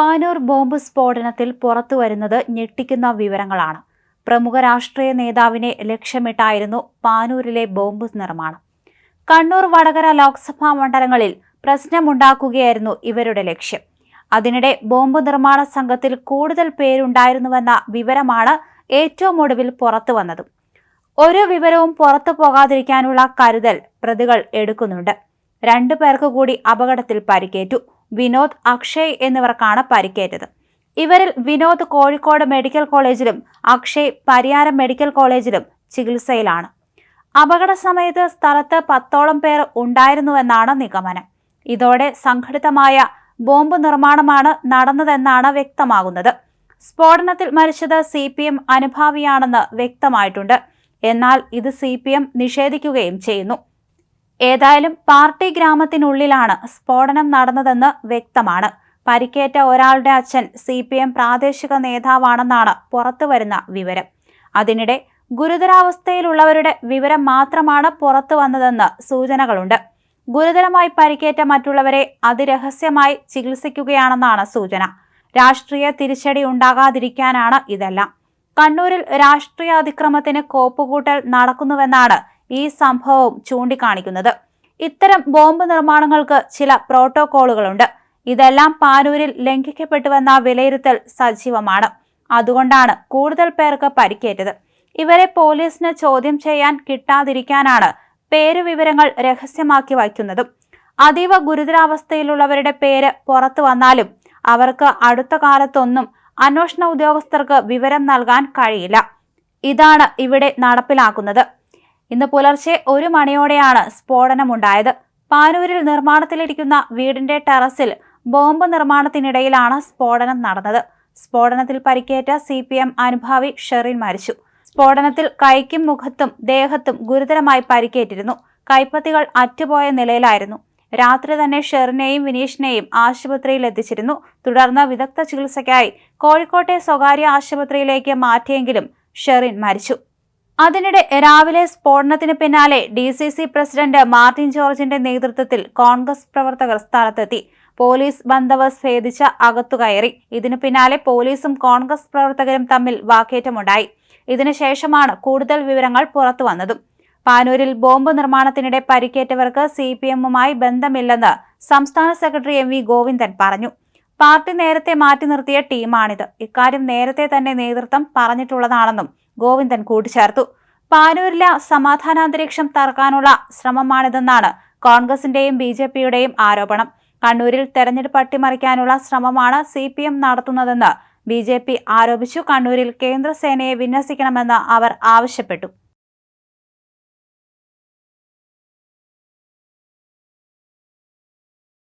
Panoor bomb സ്ഫോടനത്തിൽ പുറത്തു വരുന്നത് ഞെട്ടിക്കുന്ന വിവരങ്ങളാണ്. പ്രമുഖ രാഷ്ട്രീയ നേതാവിനെ ലക്ഷ്യമിട്ടായിരുന്നു പാനൂരിലെ ബോംബ് നിർമ്മാണം. കണ്ണൂർ വടകര ലോക്സഭാ മണ്ഡലങ്ങളിൽ പ്രശ്നമുണ്ടാക്കുകയായിരുന്നു ഇവരുടെ ലക്ഷ്യം. അതിനിടെ ബോംബ് നിർമ്മാണ സംഘത്തിൽ കൂടുതൽ പേരുണ്ടായിരുന്നുവെന്ന വിവരമാണ് ഏറ്റവും ഒടുവിൽ പുറത്തു വന്നത്. ഒരു വിവരവും പുറത്തു പോകാതിരിക്കാനുള്ള കരുതൽ പ്രതികൾ എടുക്കുന്നുണ്ട്. രണ്ടു പേർക്ക് കൂടി അപകടത്തിൽ പരിക്കേറ്റു. വിനോദ് അക്ഷയ് എന്നിവർക്കാണ് പരിക്കേറ്റത്. ഇവരിൽ വിനോദ് കോഴിക്കോട് മെഡിക്കൽ കോളേജിലും അക്ഷയ് പരിയാരം മെഡിക്കൽ കോളേജിലും ചികിത്സയിലാണ്. അപകട സമയത്ത് സ്ഥലത്ത് പത്തോളം പേർ ഉണ്ടായിരുന്നുവെന്നാണ് നിഗമനം. ഇതോടെ സംഘടിതമായ ബോംബ് നിർമ്മാണമാണ് നടന്നതെന്നാണ് വ്യക്തമാകുന്നത്. സ്ഫോടനത്തിൽ മരിച്ചത് സി പി എം അനുഭാവിയാണെന്ന് വ്യക്തമായിട്ടുണ്ട്. എന്നാൽ ഇത് സി പി എം നിഷേധിക്കുകയും ചെയ്യുന്നു. ഏതായാലും പാർട്ടി ഗ്രാമത്തിനുള്ളിലാണ് സ്ഫോടനം നടന്നതെന്ന് വ്യക്തമാണ്. പരിക്കേറ്റ ഒരാളുടെ അച്ഛൻ സി പി എം പ്രാദേശിക നേതാവാണെന്നാണ് പുറത്തുവരുന്ന വിവരം. അതിനിടെ ഗുരുതരാവസ്ഥയിലുള്ളവരുടെ വിവരം മാത്രമാണ് പുറത്തു വന്നതെന്ന് സൂചനകളുണ്ട്. ഗുരുതരമായി പരിക്കേറ്റ മറ്റുള്ളവരെ അതിരഹസ്യമായി ചികിത്സിക്കുകയാണെന്നാണ് സൂചന. രാഷ്ട്രീയ തിരിച്ചടി ഉണ്ടാകാതിരിക്കാനാണ് ഇതെല്ലാം. കണ്ണൂരിൽ രാഷ്ട്രീയ അതിക്രമത്തിന് കോപ്പുകൂട്ടൽ നടക്കുന്നുവെന്നാണ് ഈ സംഭവം ചൂണ്ടിക്കാണിക്കുന്നത്. ഇത്തരം ബോംബ് നിർമ്മാണങ്ങൾക്ക് ചില പ്രോട്ടോകോളുകളുണ്ട് ഇതെല്ലാം പാനൂരിൽ ലംഘിക്കപ്പെട്ടുവെന്ന വിലയിരുത്തൽ സജീവമാണ്. അതുകൊണ്ടാണ് കൂടുതൽ പേർക്ക് പരിക്കേറ്റത്. ഇവരെ പോലീസിന് ചോദ്യം ചെയ്യാൻ കിട്ടാതിരിക്കാനാണ് പേരുവിവരങ്ങൾ രഹസ്യമാക്കി വയ്ക്കുന്നതും. അതീവ ഗുരുതരാവസ്ഥയിലുള്ളവരുടെ പേര് പുറത്തു വന്നാലും അവർക്ക് അടുത്ത കാലത്തൊന്നും അന്വേഷണ ഉദ്യോഗസ്ഥർക്ക് വിവരം നൽകാൻ കഴിയില്ല. ഇതാണ് ഇവിടെ നടപ്പിലാക്കുന്നത്. ഇന്ന് പുലർച്ചെ ഒരു മണിയോടെയാണ് സ്ഫോടനമുണ്ടായത്. പാനൂരിൽ നിർമ്മാണത്തിലിരിക്കുന്ന വീടിന്റെ ടെറസിൽ ബോംബ് നിർമ്മാണത്തിനിടയിലാണ് സ്ഫോടനം നടന്നത്. സ്ഫോടനത്തിൽ പരിക്കേറ്റ സി പി എം അനുഭാവി ഷെറിൻ മരിച്ചു. സ്ഫോടനത്തിൽ കൈക്കും മുഖത്തും ദേഹത്തും ഗുരുതരമായി പരിക്കേറ്റിരുന്നു. കൈപ്പത്തികൾ അറ്റുപോയ നിലയിലായിരുന്നു. രാത്രി തന്നെ ഷെറിനെയും വിനീഷിനെയും ആശുപത്രിയിൽ എത്തിച്ചിരുന്നു. തുടർന്ന് വിദഗ്ധ ചികിത്സയ്ക്കായി കോഴിക്കോട്ടെ സ്വകാര്യ ആശുപത്രിയിലേക്ക് മാറ്റിയെങ്കിലും ഷെറിൻ മരിച്ചു. അതിനിടെ രാവിലെ സ്ഫോടനത്തിന് പിന്നാലെ D C C president Martin ജോർജിന്റെ നേതൃത്വത്തിൽ കോൺഗ്രസ് പ്രവർത്തകർ സ്ഥലത്തെത്തി. പോലീസ് ബന്ദോബസ്ത് ഭേദിച്ച് അകത്തുകയറി ഇതിനു പിന്നാലെ പോലീസും കോൺഗ്രസ് പ്രവർത്തകരും തമ്മിൽ വാക്കേറ്റമുണ്ടായി. ഇതിനുശേഷമാണ് കൂടുതൽ വിവരങ്ങൾ പുറത്തു വന്നതും. പാനൂരിൽ ബോംബ് നിർമ്മാണത്തിനിടെ പരിക്കേറ്റവർക്ക് സി പി എമ്മുമായി ബന്ധമില്ലെന്ന് സംസ്ഥാന സെക്രട്ടറി എം വി ഗോവിന്ദൻ പറഞ്ഞു. പാർട്ടി നേരത്തെ മാറ്റി നിർത്തിയ ടീമാണിത്. ഇക്കാര്യം നേരത്തെ തന്നെ നേതൃത്വം പറഞ്ഞിട്ടുള്ളതാണെന്നും ഗോവിന്ദൻ കൂട്ടിച്ചേർത്തു. പാനൂരിലെ സമാധാനാന്തരീക്ഷം തറക്കാനുള്ള ശ്രമമാണിതെന്നാണ് കോൺഗ്രസിന്റെയും ബി ജെ പിയുടെയും ആരോപണം. കണ്ണൂരിൽ തെരഞ്ഞെടുപ്പ് അട്ടിമറിക്കാനുള്ള ശ്രമമാണ് സി പി എം നടത്തുന്നതെന്ന് ബി ജെ പി ആരോപിച്ചു. കണ്ണൂരിൽ കേന്ദ്രസേനയെ വിന്യസിക്കണമെന്ന് അവർ ആവശ്യപ്പെട്ടു.